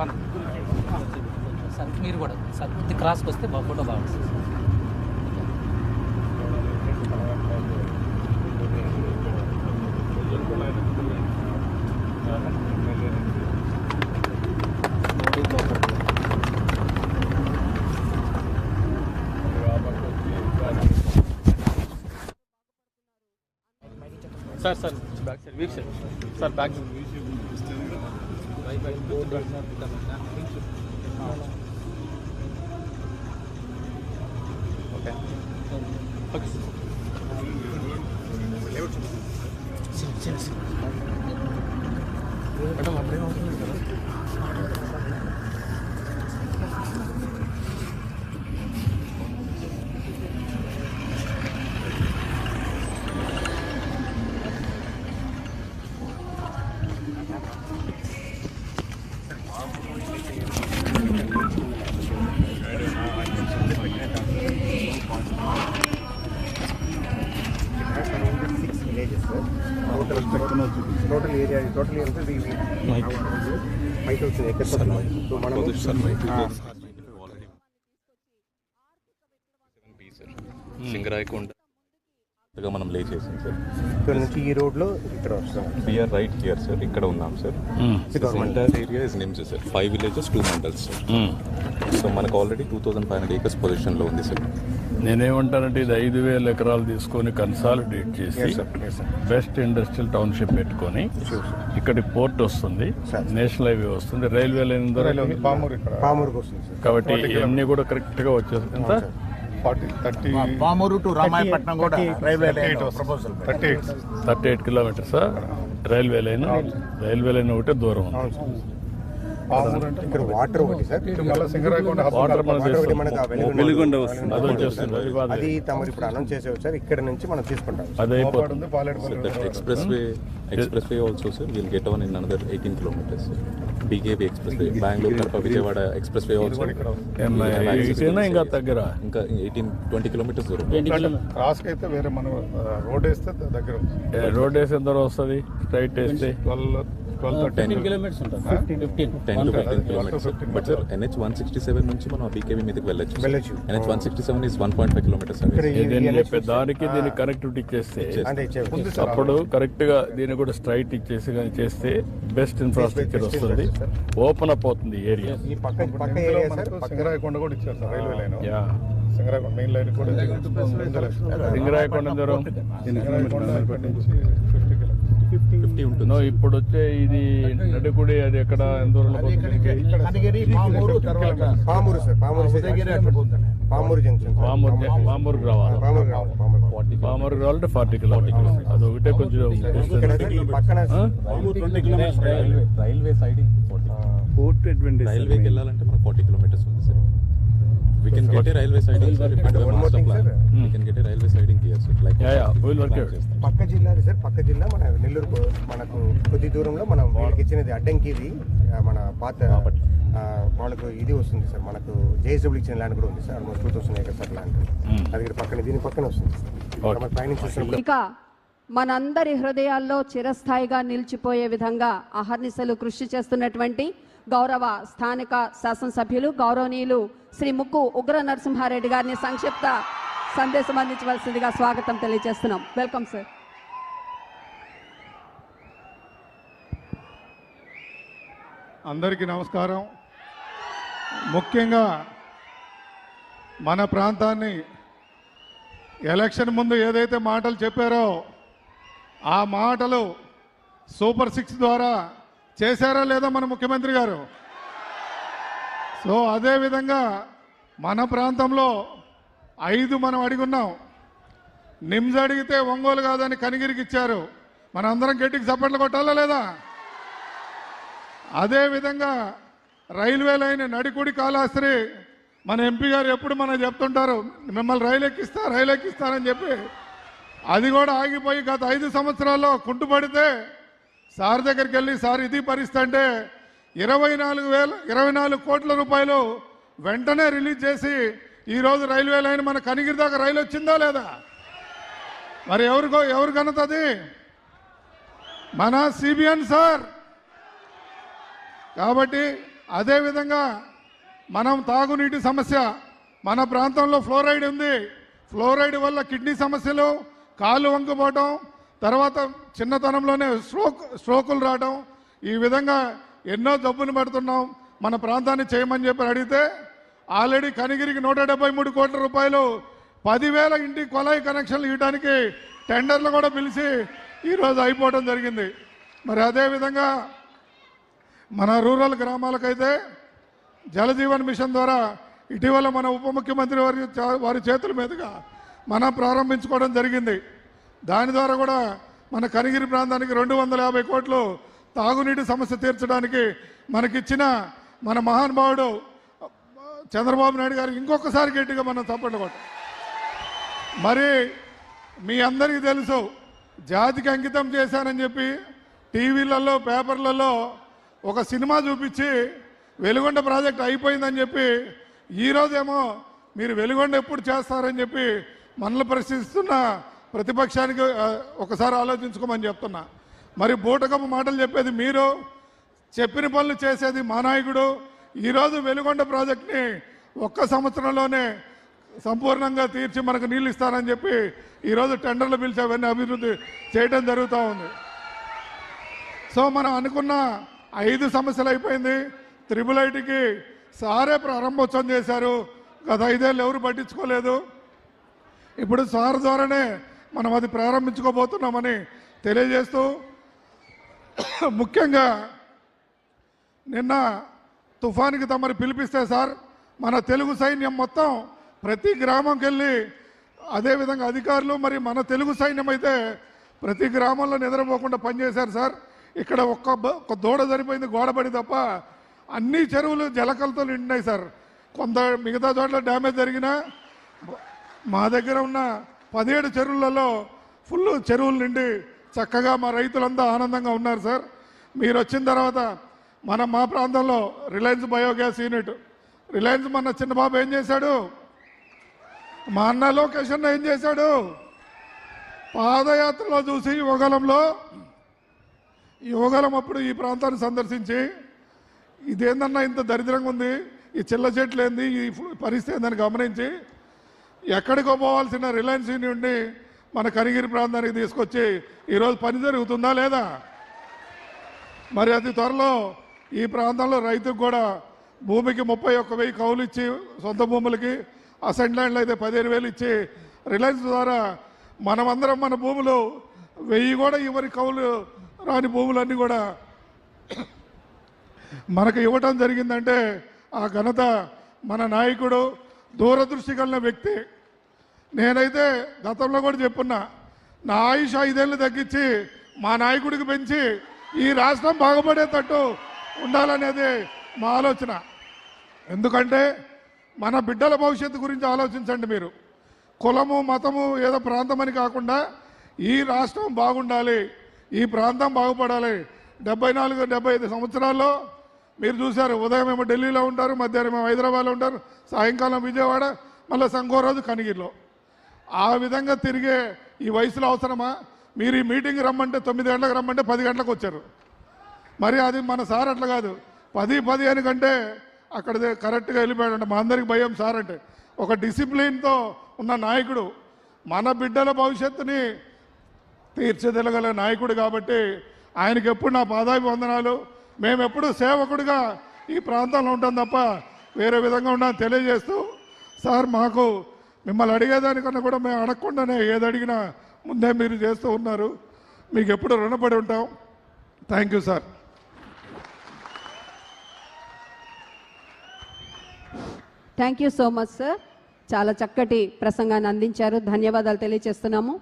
One sir మీరు కూడా sir ఇది క్రాస్కి వస్తే బా ఫోటో బాగుంటుంది. Sir sir sir back side weak side. Sir back okay okay madam అప్పుడే సిక్స్ టోటల్ ఎంత మైక్ వచ్చింది ఎక్కడ సో మనం సింగరాయకొండ మనం లే చేసాం సార్ ఇక్కడ నుంచి ఈ రోడ్లో ఇక్కడ వస్తాం వీఆర్ రైట్ హియర్ సార్ ఇక్కడ ఉన్నాం sir entire area is names sir five villages two mandals sir so మనకు already two thousand five hundred acres పొజిషన్లో ఉంది సార్ నేనేమంటానంటే ఇది ఐదు వేల ఎకరాలు తీసుకొని కన్సాలిడేట్ చేసి బెస్ట్ ఇండస్ట్రియల్ టౌన్షిప్ పెట్టుకొని ఇక్కడ పోర్ట్ వస్తుంది నేషనల్ హైవే వస్తుంది రైల్వే లైన్ ద్వారా పామూరుకి వస్తుంది సార్ కాబట్టి ఇవన్నీ కూడా కరెక్ట్గా వచ్చేస్తుంది ఎంత పామూరు టు రామాయపట్నం కూడా railway line proposal thirty eight. Kilometres? Railway line? Railway line ఒకటే దూరం ఉంది. ఇక్కడ వాటర్ ఒకటి సార్. వెలుగొండ. అది తమరు ఇప్పుడు అనౌన్స్ చేసేవి సార్. ఇక్కడ నుంచి మనం తీసుకుంటాం. Expressway expressway also sir will get on in another eighteen kilometres BKB expressway Bengaluru Kadapa Vijayawada expressway also ఇంకా దగ్గర? ఇంకా ఎయిటీన్ ట్వంటీ కిలోమీటర్స్ దూరం. క్రాస్ అయితే వేరే మనం రోడ్ వేస్తే దగ్గర రోడ్ వేసి ఎంత వస్తుంది? స్ట్రైట్ వేస్తే? Twelve but NH one sixty seven నుంచి మనం మీదకి వెళ్ళొచ్చు. NH one sixty seven is one point five kilometres దీన్ని దానికి కనెక్టివిటీ చేస్తే ఇచ్చే అప్పుడు కరెక్ట్గా దీన్ని కూడా స్ట్రైట్ ఇచ్చేసి కానీ చేస్తే బెస్ట్ ఇన్ఫ్రాస్ట్రక్చర్ వస్తుంది. ఓపెన్ అప్ అవుతుంది ఏరియా సింగరాయకొండ కూడా ఇచ్చారు sir railway line ya Singarayakonda main line కూడా సింగరాయకొండ దూరం. ఫిఫ్టీ కిలోమీటర్స్ ఫిఫ్టీ ఉంటుంది. నో ఇప్పుడు వచ్చే ఇది నడుకుడి అది ఎక్కడ పామూరు సార్ పామూరు పామూరు జంక్షన్ రావాలి పామూరు రావాలంటే ఫార్టీ కిలోమీటర్స్. అది ఒకటే కొంచెం రైల్వే రైల్వే సైడింగ్ రైల్వేకి వెళ్ళాలంటే మనకు ఫార్టీ కిలోమీటర్స్ ఉంది sir we can get a railway siding sir One more thing, sir. We can get a railway siding here sir like ya ya will work పక్క జిల్లా sir పక్క జిల్లా మన నెల్లూరు మనకు కొద్ది దూరంలో మనం వీళ్ళకి ఇచ్చినది అడ్డంకి ఇది మన పాత వాళ్ళకు ఇది వస్తుంది సార్ మనకు జేఎస్డబ్ల్యూ ఇచ్చిన ల్యాండ్ కూడా ఉంది sir almost two thousand acres sir land అది ఇక్కడ పక్కన దీని పక్కన వస్తుంది సార్ చూసినప్పుడు ఇక మనందరి హృదయాల్లో చిరస్థాయిగా నిలిచిపోయే విధంగా అహర్నిశలు కృషి చేస్తున్నటువంటి గౌరవ స్థానిక శాసనసభ్యులు గౌరవనీయులు శ్రీ ముక్కు ఉగ్ర నరసింహారెడ్డి గారిని సంక్షిప్త సందేశం అందించవలసిందిగా స్వాగతం తెలియజేస్తున్నాం. వెల్కమ్ సార్ అందరికీ నమస్కారం. ముఖ్యంగా మన ప్రాంతాన్ని ఎలక్షన్ ముందు ఏదైతే మాటలు చెప్పారో ఆ మాటలు సూపర్ సిక్స్ ద్వారా చేశారా లేదా మన ముఖ్యమంత్రి గారు? సో అదేవిధంగా మన ప్రాంతంలో ఐదు మనం అడిగున్నాం. నిమ్స్ అడిగితే ఒంగోలు కాదని కనిగిరికి ఇచ్చారు. మనందరం గట్టికి చప్పట్లు కొట్టాలా లేదా? అదేవిధంగా రైల్వే లైన్ నడికుడి కాళాస్త్రి మన ఎంపీ గారు ఎప్పుడు మనం చెప్తుంటారు మిమ్మల్ని రైలు ఎక్కిస్తా రైలు ఎక్కిస్తానని చెప్పి. అది కూడా ఆగిపోయి గత ఐదు సంవత్సరాల్లో కుంటుపడితే సార్ దగ్గరికి వెళ్ళి సార్ ఇది పరిస్థితి అంటే ఇరవై నాలుగు వేల ఇరవై నాలుగు కోట్ల రూపాయలు వెంటనే రిలీజ్ చేసి ఈరోజు రైల్వే లైన్ మన కనిగిరి దాకా రైలు వచ్చిందా లేదా? మరి ఎవరికో ఎవరు కనుతుంది మన సిబిఎన్ సార్. కాబట్టి అదేవిధంగా మనం తాగునీటి సమస్య మన ప్రాంతంలో ఫ్లోరైడ్ ఉంది. ఫ్లోరైడ్ వల్ల కిడ్నీ సమస్యలు కాళ్ళు వంకపోవటం తర్వాత చిన్నతనంలోనే స్ట్రోక్ స్ట్రోకులు రావడం ఈ విధంగా ఎన్నో జబ్బులు పడుతున్నాం మన ప్రాంతాన్ని చేయమని చెప్పి అడిగితే ఆల్రెడీ కనిగిరికి నూట డెబ్బై మూడు కోట్ల రూపాయలు పదివేల ఇంటి కొలాయి కనెక్షన్లు ఇవ్వడానికి టెండర్లు కూడా పిలిచి ఈరోజు అయిపోవడం జరిగింది. మరి అదేవిధంగా మన రూరల్ గ్రామాలకైతే జలజీవన్ మిషన్ ద్వారా ఇటీవల మన ఉప ముఖ్యమంత్రి వారి వారి చేతుల మీదుగా మనం ప్రారంభించుకోవడం జరిగింది. దాని ద్వారా కూడా మన కనిగిరి ప్రాంతానికి రెండు వందల యాభై కోట్లు తాగునీటి సమస్య తీర్చడానికి మనకిచ్చిన మన మహానుభావుడు చంద్రబాబు నాయుడు గారికి ఇంకొకసారి గట్టిగా మనం తప్పట్లు మరి మీ అందరికీ తెలుసు జాతికి అంకితం చేశానని చెప్పి టీవీలలో పేపర్లలో ఒక సినిమా చూపించి వెలుగొండ ప్రాజెక్ట్ అయిపోయిందని చెప్పి ఈరోజేమో మీరు వెలుగొండ ఎప్పుడు చేస్తారని చెప్పి మనల్ని ప్రశ్నిస్తున్న ప్రతిపక్షానికి ఒకసారి ఆలోచించుకోమని చెప్తున్నా. మరి బూటకపు మాటలు చెప్పేది మీరు చెప్పిన పనులు చేసేది మా నాయకుడు. ఈరోజు వెలుగొండ ప్రాజెక్ట్ని ఒక్క సంవత్సరంలోనే సంపూర్ణంగా తీర్చి మనకు నీళ్ళు ఇస్తానని చెప్పి ఈరోజు టెండర్లు పిలిచి అవన్నీ అభివృద్ధి చేయడం జరుగుతూ ఉంది. సో మనం అనుకున్న ఐదు సమస్యలు అయిపోయింది. త్రిబుల్ ఐటీకి సారే ప్రారంభోత్సవం చేశారు. గత ఐదేళ్ళు ఎవరు పట్టించుకోలేదు. ఇప్పుడు సార్ ద్వారానే మనం అది ప్రారంభించుకోబోతున్నామని తెలియజేస్తూ ముఖ్యంగా నిన్న తుఫానికి తమరు పిలిపిస్తే సార్ మన తెలుగు సైన్యం మొత్తం ప్రతి గ్రామంకి వెళ్ళి అదేవిధంగా అధికారులు మరి మన తెలుగు సైన్యం అయితే ప్రతి గ్రామంలో నిద్రపోకుండా పనిచేశారు సార్. ఇక్కడ ఒక్క ఒక దూడ సరిపోయింది గోడబడి తప్ప అన్ని చెరువులు జలకలతో నిండినాయి సార్. కొంత మిగతా చోట్ల డ్యామేజ్ జరిగినా మా దగ్గర ఉన్న పదిహేడు చెరువులలో ఫుల్ చెరువులు నిండి చక్కగా మా రైతులంతా ఆనందంగా ఉన్నారు సార్. మీరు వచ్చిన తర్వాత మన మా ప్రాంతంలో రిలయన్స్ బయోగ్యాస్ యూనిట్. రిలయన్స్ మన చిన్నబాబు ఏం చేశాడు? మా అన్న లోకేషన్ ఏం చేశాడు? పాదయాత్రలో చూసి యువగలంలో యువగలం అప్పుడు ఈ ప్రాంతాన్ని సందర్శించి ఇదేందన్నా ఇంత దరిద్రంగా ఉంది ఈ చిల్ల చెట్లు ఏంది ఈ పరిస్థితి ఏందని గమనించి ఎక్కడికో పోవాల్సిన రిలయన్స్ యూనియన్ని మన కనిగిరి ప్రాంతానికి తీసుకొచ్చి ఈరోజు పని జరుగుతుందా లేదా? మరి అతి త్వరలో ఈ ప్రాంతంలో రైతుకు కూడా భూమికి ముప్పై ఒక్క వెయ్యి కౌలు ఇచ్చి సొంత భూములకి అసెంట్ ల్యాండ్లు అయితే పదిహేను వేలు ఇచ్చి రిలయన్స్ ద్వారా మనమందరం మన భూములు వెయ్యి కూడా ఇవ్వని కౌలు రాని భూములన్నీ కూడా మనకు ఇవ్వటం జరిగిందంటే ఆ ఘనత మన నాయకుడు దూరదృష్టి కలిగిన వ్యక్తి. నేనైతే గతంలో కూడా చెప్పున్నా నా ఆయుష్ ఐదేళ్ళు తగ్గించి మా నాయకుడికి పెంచి ఈ రాష్ట్రం బాగుపడేటట్టు ఉండాలనేది మా ఆలోచన. ఎందుకంటే మన బిడ్డల భవిష్యత్తు గురించి ఆలోచించండి మీరు. కులము మతము ఏదో ప్రాంతమని కాకుండా ఈ రాష్ట్రం బాగుండాలి ఈ ప్రాంతం బాగుపడాలి. డెబ్బై నాలుగు డెబ్బై ఐదు సంవత్సరాల్లో మీరు చూశారు ఉదయం ఏమో ఢిల్లీలో ఉంటారు మధ్యాహ్నం ఏమో హైదరాబాద్లో ఉంటారు సాయంకాలం విజయవాడ మళ్ళీ సంగో కనిగిరిలో. ఆ విధంగా తిరిగే ఈ వయసులో అవసరమా? మీరు ఈ మీటింగ్ రమ్మంటే తొమ్మిది గంటలకు రమ్మంటే పది గంటలకు వచ్చారు. మరి అది మన సార్ అట్లా కాదు. పది పది అని కంటే అక్కడ కరెక్ట్గా వెళ్ళిపోయాడంట మా అందరికి భయం సార్ అంటే. ఒక డిసిప్లిన్తో ఉన్న నాయకుడు మన బిడ్డల భవిష్యత్తుని తీర్చిదిద్దగల నాయకుడు కాబట్టి ఆయనకి ఎప్పుడు నా పాదాభివందనాలు మేము ఎప్పుడు సేవకుడిగా ఈ ప్రాంతంలో ఉంటాం తప్ప వేరే విధంగా ఉన్నాను తెలియజేస్తూ సార్ మాకు మిమ్మల్ని అడిగేదానికన్నా కూడా మేము అడగకుండానే ఏది అడిగినా ముందే మీరు చేస్తూ ఉన్నారు. మీకు ఎప్పుడు రుణపడి ఉంటాం. Thank you sir thank you so much sir చాలా చక్కటి ప్రసంగాన్ని అందించారు. ధన్యవాదాలు తెలియజేస్తున్నాము.